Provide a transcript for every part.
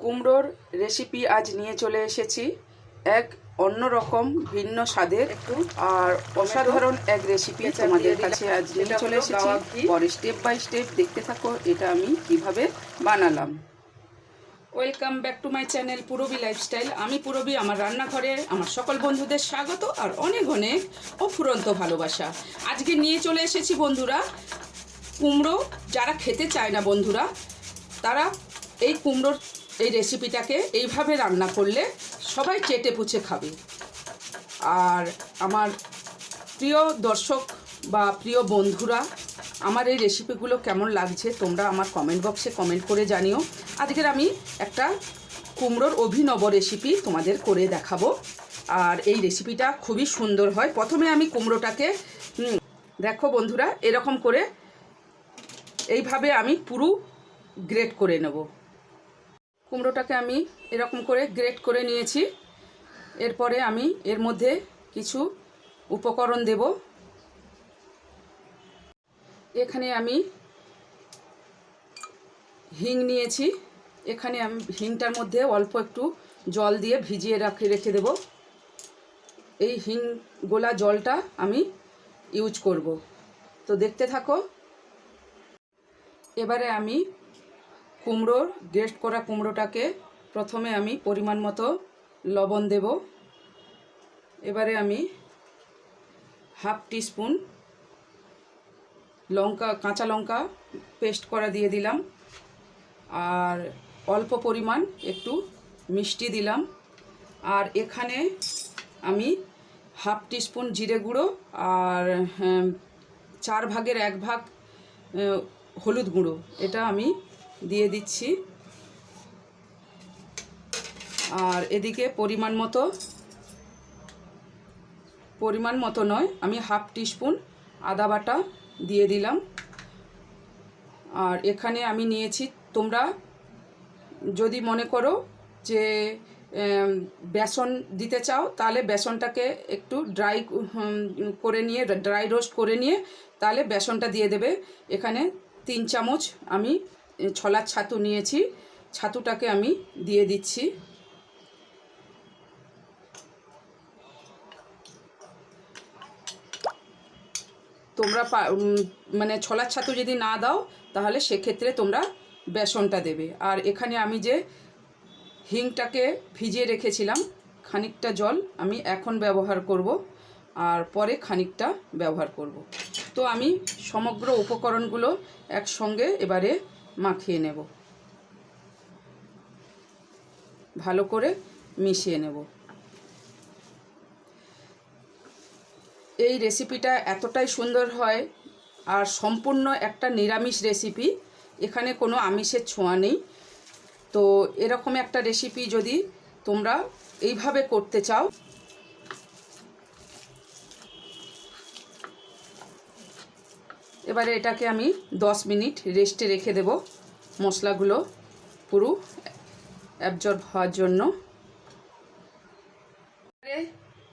কুমড়োর রেসিপি আজ নিয়ে চলে এসেছি। এক অন্যরকম ভিন্ন স্বাদের একটু আর অসাধারণ এক রেসিপি তোমাদের কাছে আজ নিয়ে চলে এসেছি। পরে স্টেপ বাই স্টেপ দেখতে থাকো এটা আমি কীভাবে বানালাম। Welcome back to my channel Purbi lifestyle আমি পুরবি আমার রান্নাঘরে আমার সকল বন্ধুদের স্বাগত আর অনেক অনেক অফুরন্ত ভালোবাসা। আজকে নিয়ে চলে এসেছি বন্ধুরা কুমড়ো যারা খেতে চায় না বন্ধুরা তারা এই কুমড়োর এই রেসিপিটাকে এইভাবে রান্না করলে সবাই চেটে পুচে খাবে। আর আমার প্রিয় দর্শক বা প্রিয় বন্ধুরা, আমার এই রেসিপিগুলো কেমন লাগছে তোমরা আমার কমেন্ট বক্সে কমেন্ট করে জানিও। আজকের আমি একটা কুমড়োর অভিনব রেসিপি তোমাদের করে দেখাবো। আর এই রেসিপিটা খুবই সুন্দর হয়। প্রথমে আমি কুমড়োটাকে দেখো বন্ধুরা, এরকম করে এইভাবে আমি পুরো গ্রেট করে নেব। কুমড়োটাকে আমি এরকম করে গ্রেট করে নিয়েছি। এরপরে আমি এর মধ্যে কিছু উপকরণ দেব। এখানে আমি হিং নিয়েছি। এখানে আমি, হিংটার মধ্যে অল্প একটু জল দিয়ে ভিজিয়ে রাখে, রেখে দেব। এই হিং গোলা জলটা আমি ইউজ করব। তো দেখতে থাকো। এবারে আমি কুমড়োর গ্রেস্ট করা কুমড়োটাকে প্রথমে আমি পরিমাণ মতো লবণ দেব। এবারে আমি হাফ টিস্পুন লঙ্কা কাঁচা লঙ্কা পেস্ট করা দিয়ে দিলাম। আর অল্প পরিমাণ একটু মিষ্টি দিলাম। আর এখানে আমি হাফ টিস্পুন জিরে গুঁড়ো আর হ্যাঁ, চার ভাগের এক ভাগ হলুদ গুঁড়ো। এটা আমি দিয়ে দিচ্ছি। আর এদিকে পরিমাণ মতো পরিমাণ মতো নয়, আমি হাফ টিস্পুন আদা বাটা দিয়ে দিলাম। আর এখানে আমি নিয়েছি, তোমরা যদি মনে করো যে বেসন দিতে চাও, তাহলে বেসনটাকে একটু ড্রাই করে নিয়ে, ড্রাই রোস্ট করে নিয়ে, তাহলে বেসনটা দিয়ে দেবে। এখানে তিন চামচ আমি ছলার ছাতু নিয়েছি। ছাতুটাকে আমি দিয়ে দিচ্ছি। তোমরা মানে ছোলার ছাতু যদি না দাও, তাহলে সেক্ষেত্রে তোমরা বেসনটা দেবে। আর এখানে আমি যে হিংটাকে ভিজিয়ে রেখেছিলাম, খানিকটা জল আমি এখন ব্যবহার করব আর পরে খানিকটা ব্যবহার করব। তো আমি সমগ্র উপকরণগুলো একসঙ্গে এবারে মাখিয়ে নেব। ভালো করে মিশিয়ে নেব। এই রেসিপিটা এতটাই সুন্দর হয় আর সম্পূর্ণ একটা নিরামিষ রেসিপি। এখানে কোনো আমিষের ছোঁয়া নেই। তো এরকম একটা রেসিপি যদি তোমরা এইভাবে করতে চাও এবারে এটাকে আমি দশ মিনিট রেস্টে রেখে দেব মশলাগুলো পুরো অ্যাবজর্ব হওয়ার জন্য।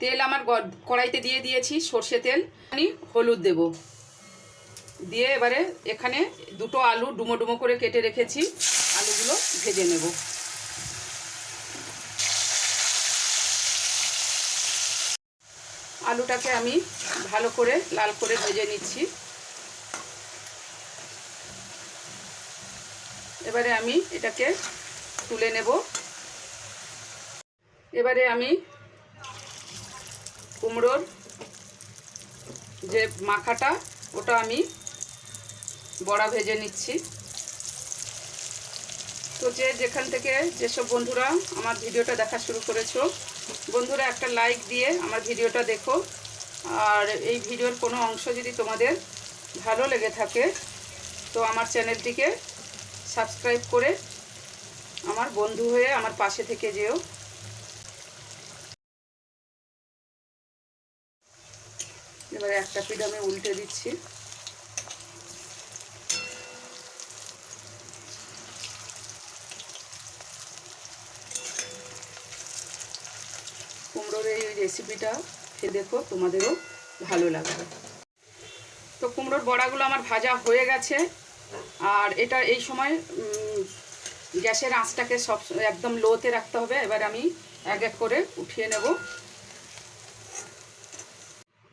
তেল আমার কড়াইতে দিয়ে দিয়েছি সর্ষে তেল। আমি হলুদ দেব। দিয়ে এবারে এখানে দুটো আলু ডুমো ডুমো করে কেটে রেখেছি। আলুগুলো ভেজে নেব। আলুটাকে আমি ভালো করে লাল করে ভেজে নিচ্ছি। এবারে আমি এটাকে তুলে নেব। এবারে আমি কুমড়োর যে মাখাটা, ওটা আমি বড়া ভেজে নিচ্ছি। তো যে যেখান থেকে যেসব বন্ধুরা আমার ভিডিওটা দেখা শুরু করেছ, বন্ধুরা একটা লাইক দিয়ে আমার ভিডিওটা দেখো। আর এই ভিডিওর কোনো অংশ যদি তোমাদের ভালো লেগে থাকে, তো আমার চ্যানেলটিকে সাবস্ক্রাইব করে আমার বন্ধু হয়ে আমার পাশে থেকে যেও। এবারে একটা পিঠ আমি উল্টে দিচ্ছি। কুমড়োর এই রেসিপিটা খেয়ে দেখো, তোমাদেরও ভালো লাগবে। তো কুমড়োর বড়াগুলো আমার ভাজা হয়ে গেছে। আর এটা এই সময় গ্যাসের আঁচটাকে সব একদম লোতে রাখতে হবে। এবার আমি এক এক করে উঠিয়ে নেব।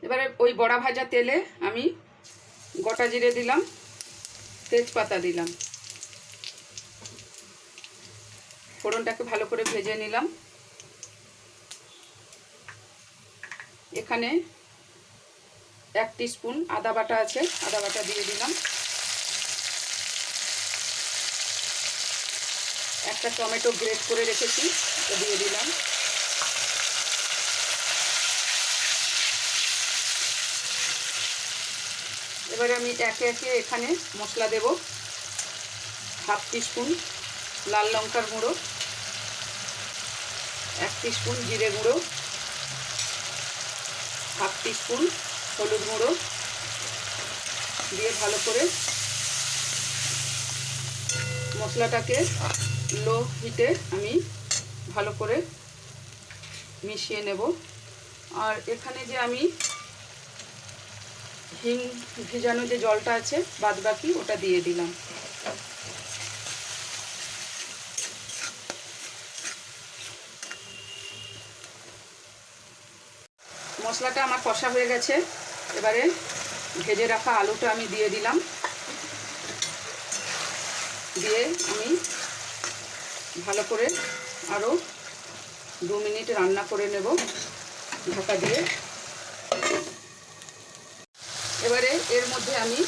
এবারে ওই বড়া ভাজা তেলে আমি গোটা জিরে দিলাম, তেজপাতা দিলাম। ফোড়নটাকে ভালো করে ভেজে নিলাম। এখানে এক স্পুন আদা বাটা আছে, আদা বাটা দিয়ে দিলাম। একটা টমেটো গ্রেট করে রেখেছি ওটা দিয়ে দিলাম। এবারে আমি একে একে এখানে মশলা দেব। হাফ স্পুন লাল লঙ্কার গুঁড়ো, এক স্পুন জিরে গুঁড়ো, হাফ স্পুন হলুদ গুঁড়ো দিয়ে ভালো করে মশলাটাকে লো হিটে আমি ভালো করে মিশিয়ে নেব। আর এখানে যে আমি হিং ভিজানো যে জলটা আছে বাদ বাকি ওটা দিয়ে দিলাম। মশলাটা আমার কষা হয়ে গেছে। এবারে ভেজে রাখা আলুটা আমি দিয়ে দিলাম। দিয়ে আমি ভালো করে আরও দু মিনিট রান্না করে নেব ঢাকা দিয়ে। এবারে এর মধ্যে আমি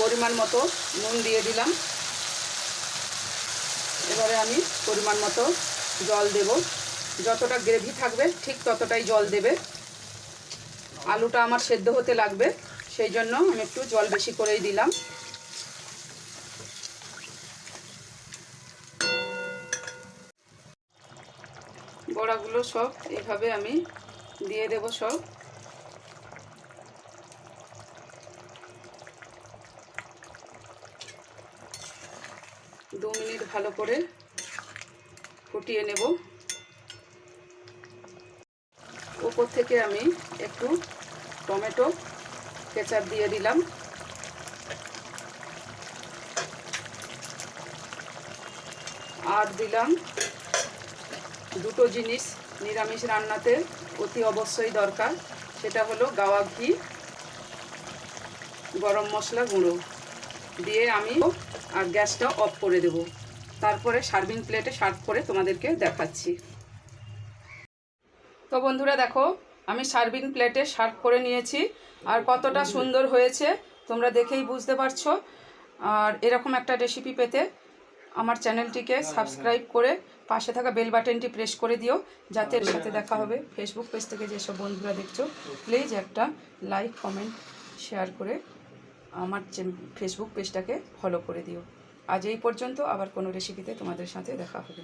পরিমাণ মতো নুন দিয়ে দিলাম। এবারে আমি পরিমাণ মতো জল দেব। যতটা গ্রেভি থাকবে ঠিক ততটাই জল দেবে। আলুটা আমার সেদ্ধ হতে লাগবে, সেই জন্য আমি একটু জল বেশি করেই দিলাম। বড়াগুলো সব এইভাবে আমি দিয়ে দেব সব। দু মিনিট ভালো করে ফুটিয়ে নেব। উপর থেকে আমি একটু টমেটো, কেচাপ দিয়ে দিলাম। আর দিলাম দুটো জিনিস নিরামিষ রান্নাতে অতি অবশ্যই দরকার। সেটা হলো গাওয়া ঘি, গরম মশলা গুঁড়ো দিয়ে আমি আর গ্যাসটা অফ করে দেব। তারপরে সার্ভিং প্লেটে সার্ভ করে তোমাদেরকে দেখাচ্ছি। তো বন্ধুরা দেখো, আমি সার্ভিং প্লেটে সার্ভ করে নিয়েছি। আর কতটা সুন্দর হয়েছে, তোমরা দেখেই বুঝতে পারছ। আর এরকম একটা রেসিপি পেতে আমার চ্যানেলটিকে সাবস্ক্রাইব করে পাশে থাকা বেল বাটনটি প্রেস করে দিও, যাতে এর সাথে দেখা হবে। ফেসবুক পেজ থেকে যেসব বন্ধুরা দেখছ প্লিজ একটা লাইক কমেন্ট শেয়ার করে আমার ফেসবুক পেজটাকে ফলো করে দিও। আজ এই পর্যন্ত, আবার কোনো রেসিপিতে তোমাদের সাথে দেখা হবে।